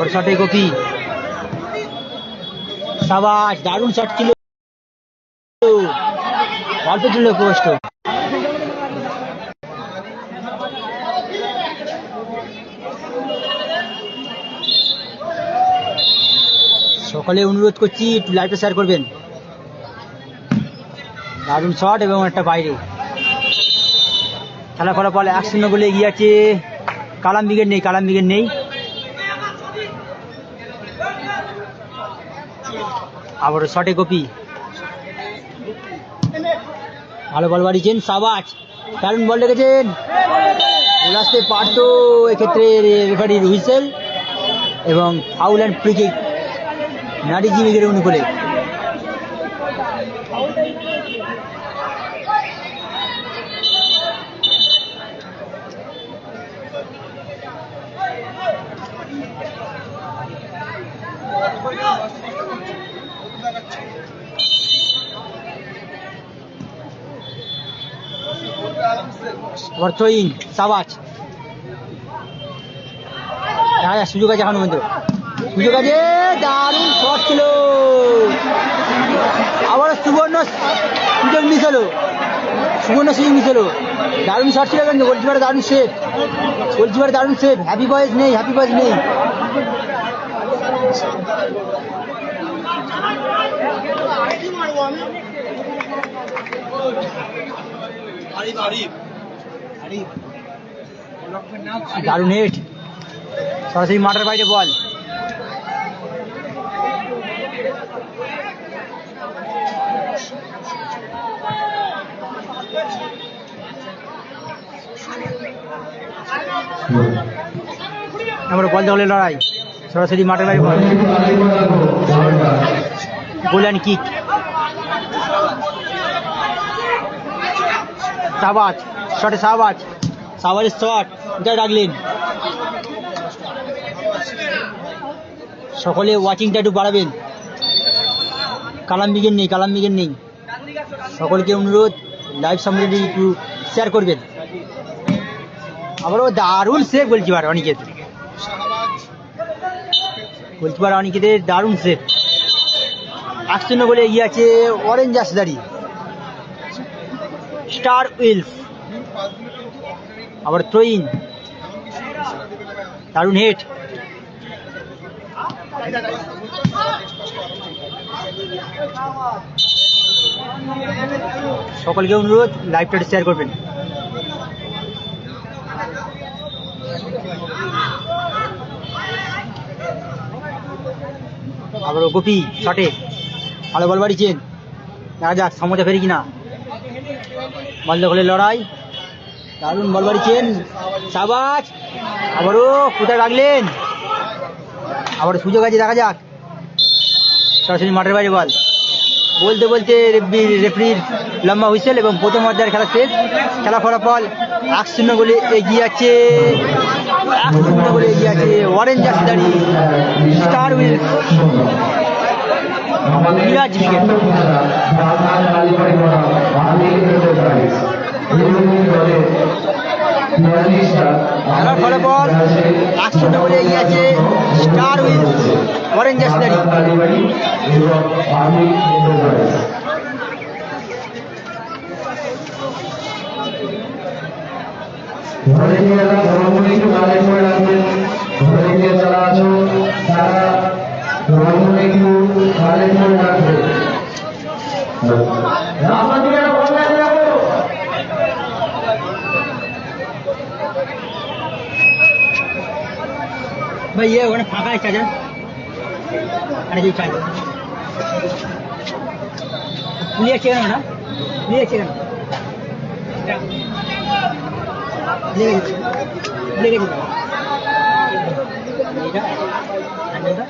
আবার শটে কপি সাবাস, দারুণ শট ছিল। অল্প ছিল সকলে অনুরোধ করছি, একটু লাইভটা শেয়ার করবেন। দারুণ শট এবং একটা বাইরে। খেলা ফলাফল এক শূন্য বলে এগিয়ে আছে। কালাম বিগের নেই কালাম বিগের নেই। আবার শটে কপি ভালো বল বাড়িয়েছেন সাবাজ। দারুণ বল রেখেছেন। আসতে পারত এক্ষেত্রে রেফারির হুইসেল এবং ফাউল অ্যান্ড ফ্রিকিক নারী জীবিকের অনুকূলে। থ্রোইং সাবাজ দেখা সুযোগ আছে এখনও পর্যন্ত। সুযোগ আছে, দারুণ শট ছিল। আবার সুবর্ণ সুযোগ মিস হলো। সুবর্ণ সুযোগ মিস হলো। দারুণ শট ছিল কিন্তু গোলকিপারে দারুণ সেভ গোলকিপারে দারুণ সেভ হ্যাপি বয়েজ নেই হ্যাপি বয়েজ নেই। দারুণ হেট সরাসরি মাঠের বাইরে বল। আমরা বল দখলে লড়াই। সরাসরি মাঠের বাইরে বল। গোল অ্যান্ড কিক সাবাজ শটে সাবাজ, সাবাজের শট এটা রাখলেন সকলে ওয়াচিংটা একটু বাড়াবেন। কালাম বিগেন নেই, কালাম বিগেন নেই। সকলকে অনুরোধ লাইভ সম্বন্ধে একটু শেয়ার করবেন। আবারও দারুণ সেভ গোলকিপার অনিকেত। গোলকিপার অনিকেতের দারুণ সেভ শূন্য বলে এগিয়ে আছে অরেঞ্জ আসদারি স্টার উইলস আবার থ্রোইন দারুণ হেড সকলকে অনুরোধ লাইভটা শেয়ার করবেন। আবার গোপি শটে ভালো বল বাড়িয়েছেন। দেখা যাক সমতা ফেরি কিনা। বল দখলে লড়াই। দারুণ বল বাড়িয়েছেন সাবাজ আবারও কোথায় রাখলেন? আবার সুযোগ আছে, দেখা যাক। সরাসরি মাঠের বাইরে বল। বলতে বলতে রেফরির লম্বা হুইসেল এবং প্রথম অধ্যায়ের খেলা শেষ। খেলা ফলাফল এক শূন্য বলে এগিয়ে আছে। এক শূন্য বলে এগিয়ে আছে অরেঞ্জ জার্সিদারি স্টার মিরাজ উইকেট খেলার ফলাফল এক শূন্য বলে এগিয়ে আছে স্টার উইলস অরেঞ্জ ঘরে নিয়ে এরা ধর্মগুলি একটু গালে করে রাখবেন, ঘরে নিয়ে যারা আছো, তারা ধর্মগুলি একটু গালে করে রাখবেন রাস্তা থেকে একটা বন্ধ করে রাখো ভাই ইয়ে ওখানে ফাঁকা আছে চার্জার আরে যে চার্জার খুলে আছে কেন ওটা খুলে আছে কেন গেছে। তো।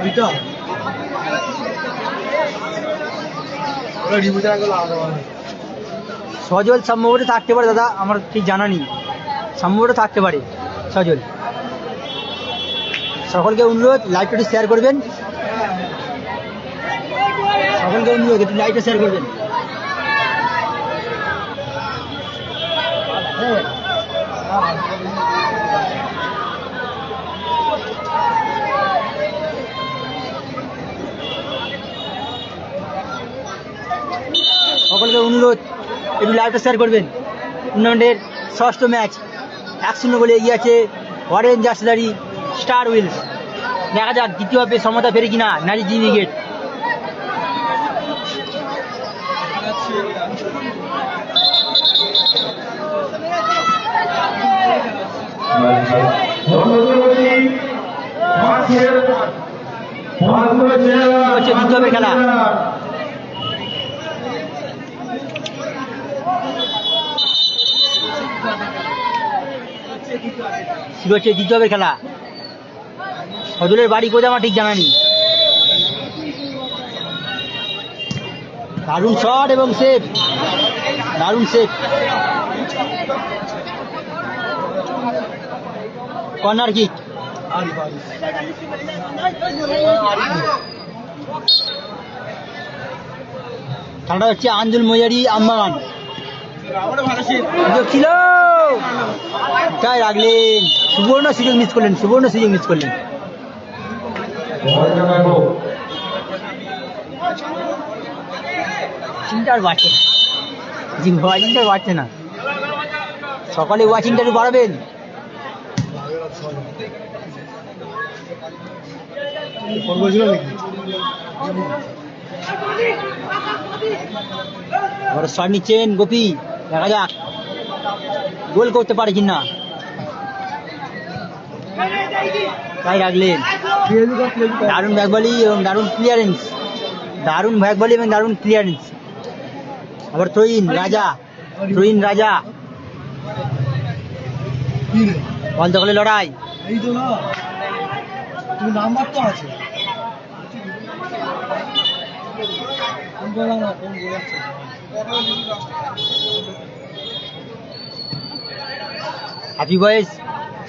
ওই তো সজল সম্ভবত থাকতে পারে, দাদা, আমার ঠিক জানা নেই। সম্ভবত থাকতে পারে, সজল। সকলকে অনুরোধ, লাইভটা শেয়ার করবেন। সকলকে অনুরোধ, একটু লাইভটা শেয়ার করবেন সকলকে অনুরোধ একটু লাইভটা শেয়ার করবেন। টুর্নামেন্টের ষষ্ঠ ম্যাচ এক শূন্য বলে এগিয়ে আছে অরেঞ্জ জার্সিদারি স্টার উইলস দেখা যাক দ্বিতীয় হাফে সমতা ফেরে কিনা নারী জি উইকেট খেলা। শুরু হচ্ছে দ্বিতীয় হাফের খেলা? সদলের বাড়ি কোথায় আমার ঠিক জানা নেই। দারুণ শট এবং সেফ দারুণ সেফ কর্নার কিক খেলাটা হচ্ছে আঞ্জুল মজারি আম্মান সুযোগ ছিল তাই রাখলেন। সুবর্ণ সুযোগ মিস করলেন, সুবর্ণ সুযোগ মিস করলেন। চিন্তা আর বাড়ছে জি ওয়াচিংটা বাড়ছে না। সকালে ওয়াচিংটা একটু বাড়াবেন। শট নিচ্ছেন গোপী। দেখা যাক। গোল করতে পারে কিনা? তাই রাখলেন। দারুণ ব্যাকবলি এবং দারুণ ক্লিয়ারেন্স দারুণ ব্যাকবলি এবং দারুণ ক্লিয়ারেন্স আবার ত্রয়ীন, রাজা। ত্রয়ীন, রাজা। বল দখলে লড়াই। তো আছে। হ্যাপি বয়েস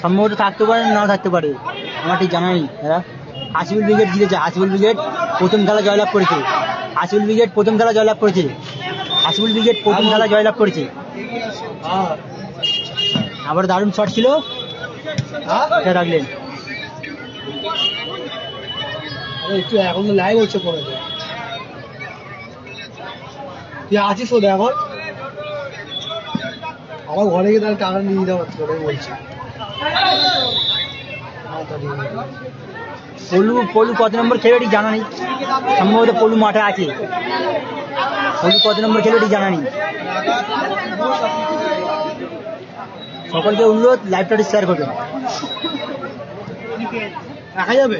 সম্ভবত থাকতে পারে নাও থাকতে পারে, আমার ঠিক জানা নেই হ্যাঁ হাসিবুল ব্রিগেড জিতেছে হাসিবুল ব্রিগেড প্রথম খেলা জয়লাভ করেছে হাসিবুল ব্রিগেড প্রথম খেলা জয়লাভ করেছে হাসিবুল ব্রিগেড প্রথম খেলা জয়লাভ করেছে। আবার দারুণ শট ছিল। রাখলেন। একটু এখন তো লাইভ হচ্ছে পরে। তুই আছিস তো এখন? আমার ঘরে গিয়ে তাহলে টাকা নিয়ে হচ্ছে, ওটাই বলছি। পলু পলু কত নম্বর খেলে জানা নেই। সম্ভবত পলু মাঠে আছে। পলু কত নম্বর খেলে জানা নেই। সকলকে অনুরোধ লাইভটা শেয়ার করবেন। দেখা যাবে।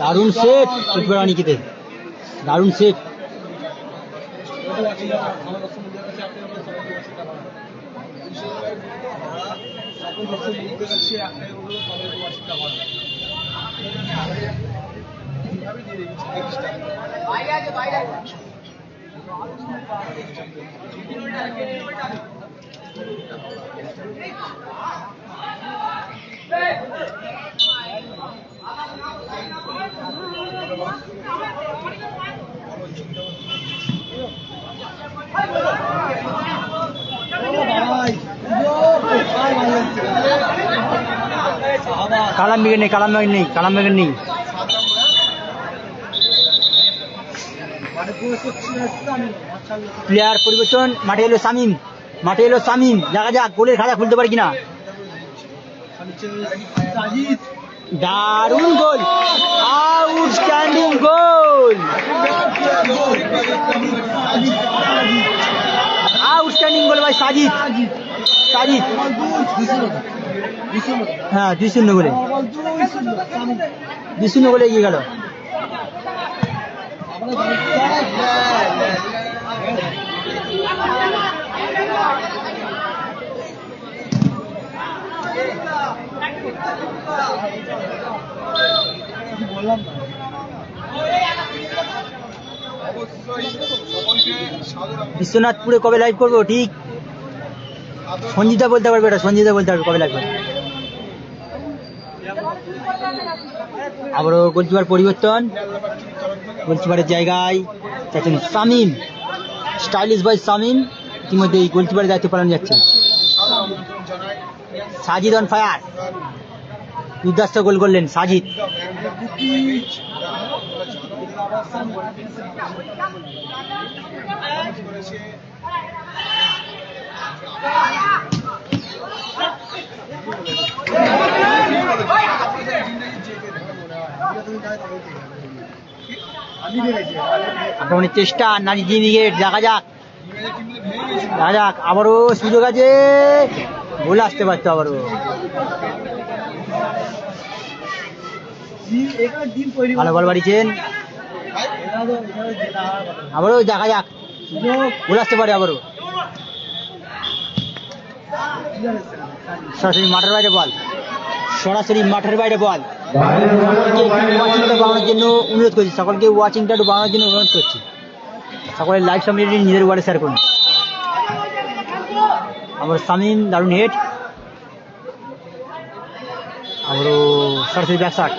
দারুণ সেট পুষ্পরানীকিতে দারুণ সেট কালাম নেই কালাম নেই কালাম নেই। প্লেয়ার পরিবর্তন, মাঠে এলো শামিম, মাঠে এলো শামিম, দেখা যাক, গোলের খাতা খুলতে পারে কিনা। দারুণ গোল আউটস্ট্যান্ডিং গোল। আউটস্ট্যান্ডিং গোল ভাই, সাজিদ সাজিদ। হ্যাঁ দুই শূন্য গোলে দুই শূন্য গোলে এগিয়ে গেল। বিশ্বনাথপুরে কবে লাইভ করব? ঠিক? সঞ্জিতা বলতে পারবে এটা, সঞ্জিতা বলতে পারবে কবে লাইভ করবে? আবারও গোলকিপার পরিবর্তন। গোলকিপারের জায়গায় যাচ্ছেন সামিম স্টাইলিশ বয় সামিম ইতিমধ্যে এই গোলকিপারের দায়িত্ব পালন যাচ্ছে সাজিদ অন ফায়ার। দুর্দাস্ত গোল করলেন সাজিদ। আমি চেষ্টা, নারী জিমিগেট দেখা যাক। দেখা যাক, আবারও সুযোগ আছে। গোল আসতে পারতো আবারও। ভালো বল বাড়িছেন আবারও দেখা যাক। গোল আসতে পারে আবারও। সরাসরি মাঠের বাইরে বল। সরাসরি মাঠের বাইরে বল। ওয়াচিংটা বাড়ানোর জন্য অনুরোধ করছি। সকলকে ওয়াচিংটা একটু বাড়ানোর জন্য অনুরোধ করছি। সকলের লাইভ সামনে নিজের ওয়ার্ডে শেয়ার করুন। আমার সামিম দারুণ হেড আবারও সরাসরি ব্যাকশট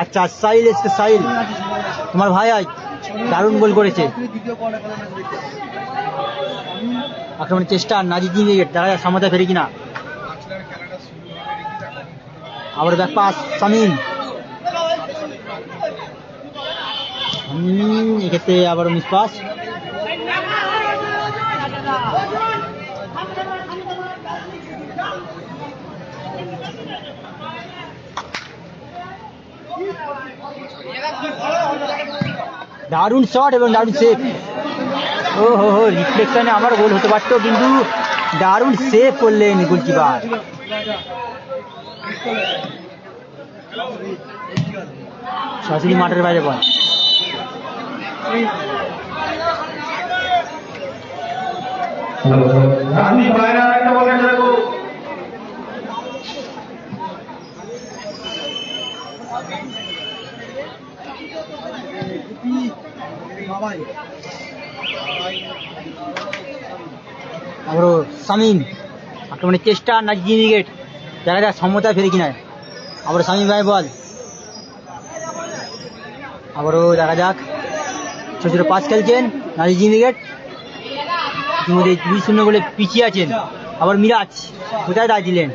আচ্ছা সাইল এসছে সাইল তোমার ভাই আজ দারুণ গোল করেছে দ্বিতীয় কোয়ার্টার ফাইনাল ম্যাচ দেখতে আক্রমণের চেষ্টা নাজি জিমে দেখা যাক সামনে ফেরে কিনা। আবার ব্যাক পাস, সামিম। এক্ষেত্রে আবার মিস পাস। দারুণ শট এবং দারুণ সেভ ও হো হো রিফ্লেকশনে আমার গোল হতে পারতো কিন্তু দারুণ সেভ করলেন গোলকিপার সরাসরি মাঠের বাইরে বল। রাজনীতি বাইরে আরেকটা বল গেছে বাবাই। আবারও সামিম আক্রমণের চেষ্টা নাজি উইকেট দেখা যাক, সমতা ফেরে কিনা। আবারও সামিম ভাই বল। আবারও দেখা যাক, ছোট ছোট পাস খেলছেন নাজি উইকেট ইতিমধ্যে দুই শূন্য বলে পিছিয়ে আছেন, আবার মিরাজ, কোথায় দাঁড়িয়েছিলেন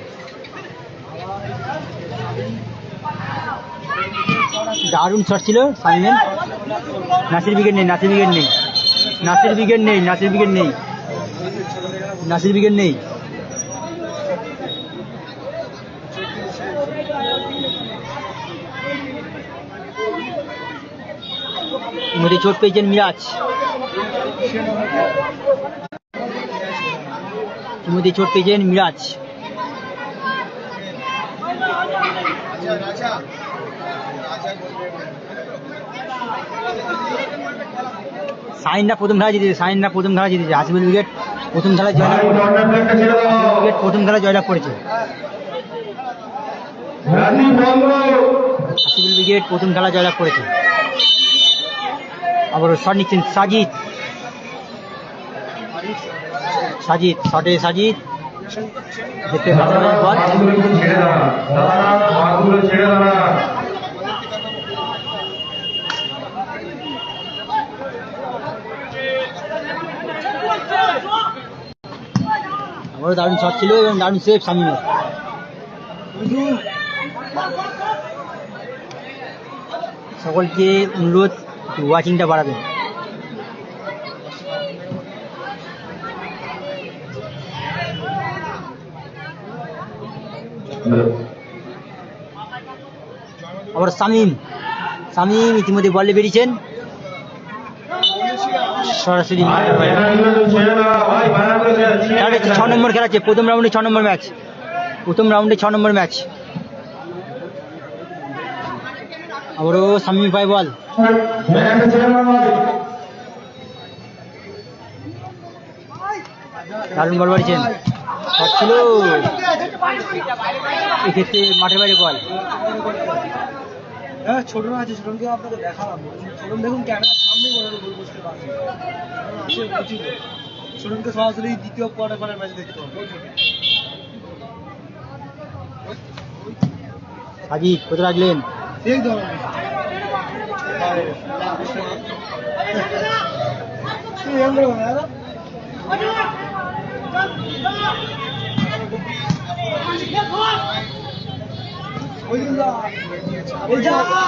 দারুণ শট ছিল সামিমের নাসির উইকেট নেই, নাসির উইকেট নেই। নাসির উইকেট নেই, নাসির উইকেট নেই। নাসির উইকেট নেই। মধ্যে চোট পেয়েছেন মিরাজ। ইতিমধ্যে চোট পেয়েছেন মিরাজ। সাইনরা প্রথম খেলা জিতেছে, সাইনরা প্রথম খেলা জিতেছে হাসিবুল উইকেট প্রথম খেলা জয়লাভ প্রথম খেলা জয়লাভ করেছে। বন্ধ প্রথম খেলা জয়লাভ করেছে। আবার শট নিচ্ছেন সাজিদ। সাজিদ শটে সাজিদ। দেখতে পাচ্ছেন বল আবারও দারুণ শট ছিল এবং দারুণ সেফ সামিমের সকলকে অনুরোধ ওয়াচিংটা বাড়াবেন। আবার সামিম সামিম ইতিমধ্যে বলে বেরিয়েছেন। সরাসরি ছ নম্বর খেলা আছে, প্রথম রাউন্ডে ছ নম্বর ম্যাচ প্রথম রাউন্ডে ছ নম্বর ম্যাচ আবারও সামিম পায় বল। দারুণ বল বাড়িয়েছেন। শট ছিল। এক্ষেত্রে মাঠের বাইরে বল। হ্যাঁ আছে দেখুন সামনে গোল করতে পারবে সে বুঝি ছোটনকে সরাসরি দ্বিতীয় কোয়ার্টার ফাইনাল ম্যাচ দেখতে হবে সাজিদ কোথায় রাখলেন? এই ধরনের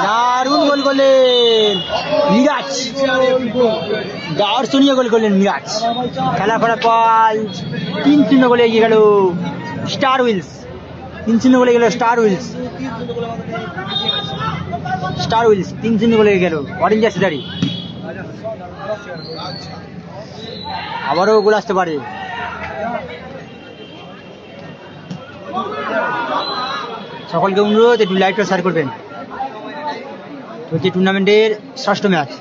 দারুণ গোল করলেন। মিরাজ। দর্শনীয় গোল করলেন মিরাজ। খেলা ফলাফল তিন শূন্য গোলে এগিয়ে গেল স্টার উইলস। তিন শূন্য গোলে গেল স্টার উইলস। স্টার উইলস, তিন শূন্য গোলে গেল। অরেঞ্জ জার্সিদারি আবারও গোল আসতে পারে। সকলকে অনুরোধ একটু লাইভটা শেয়ার করবেন। চলছে টুর্নামেন্টের ষষ্ঠ ম্যাচ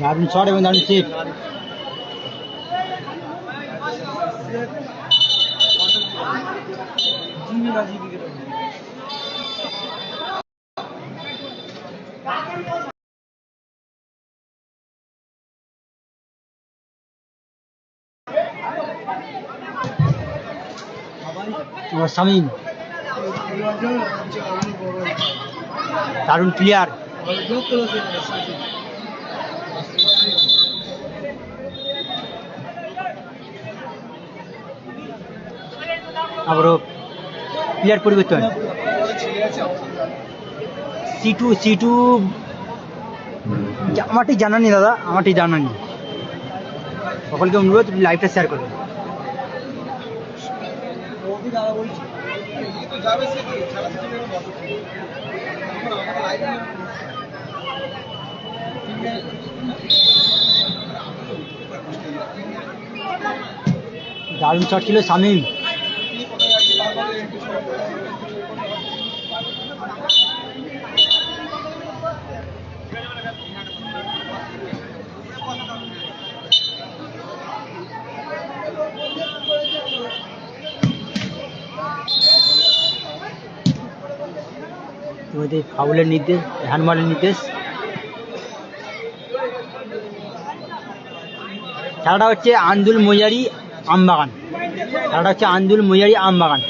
দারুণ শট এবং দারুণ সেভ আমার শামিম। দারুণ প্লেয়ার আবারও প্লেয়ার পরিবর্তন। সি টু সি টু আমারটি জানা নেই দাদা আমারটি জানা নেই। সকলকে অনুরোধ লাইভটা শেয়ার করবেন দারুণ শট ছিল শামিম। ইতিমধ্যে ফাউলের নির্দেশ হ্যান্ডবলের নির্দেশ? খেলাটা হচ্ছে আন্দুল মৈয়ারি আমবাগান। খেলাটা হচ্ছে আন্দুল মৈয়ারি আমবাগান।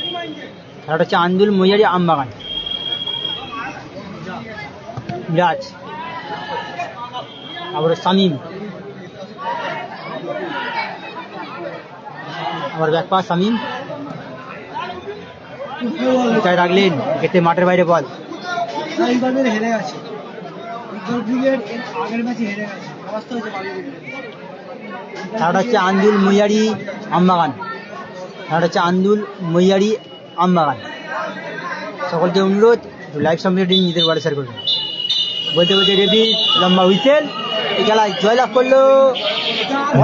খেলাটা হচ্ছে আন্দুল মৈয়ারি আমবাগান। মিরাজ আবার শামিম। আবার ব্যাক পাস শামিম। কোথায় রাখলেন এতে মাঠের বাইরে বল। হেরে গেছে। আগের ম্যাচে হেরে গেছে। হচ্ছে আন্দুল মৈয়ারি আমবাগান। খেলাটা হচ্ছে আন্দুল মৈয়ারি আমবাগান সকলকে অনুরোধ লাইভ সম্প্রতি নিজেদের বাড়ি শেয়ার করবেন। বলতে বলতে রেডি লম্বা হুইসেল, এই খেলায় জয়লাভ করল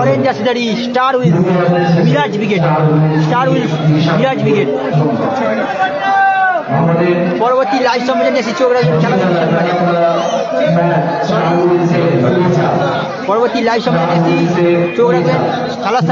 orange জার্সিদারি star Wills Miraj brigade star Wills Miraj আমাদের পরবর্তী লাইভ সম্মেলনে এসে চোখ। পরবর্তী লাইভ সম্মেলনে এসে চোখ রাখবেন খেলার